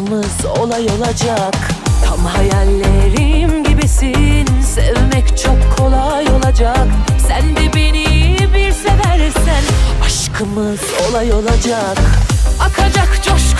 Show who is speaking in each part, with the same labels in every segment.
Speaker 1: Aşkımız olay olacak. Tam hayallerim gibisin. Sevmek çok kolay olacak. Sen de beni bir seversen. Aşkımız olay olacak. Akacak coşkun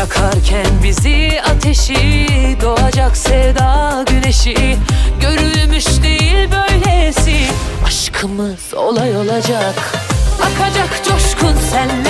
Speaker 1: Yakarken bizi ateşi Doğacak sevda güneşi. Görülmüş değil böylesi. Aşkımız olay olacak. Akacak coşkun senlerde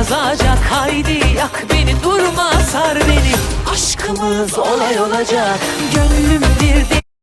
Speaker 1: yazacak Haydi yak beni durma sar beni. Aşkımız olay olacak Gönlüm bir deli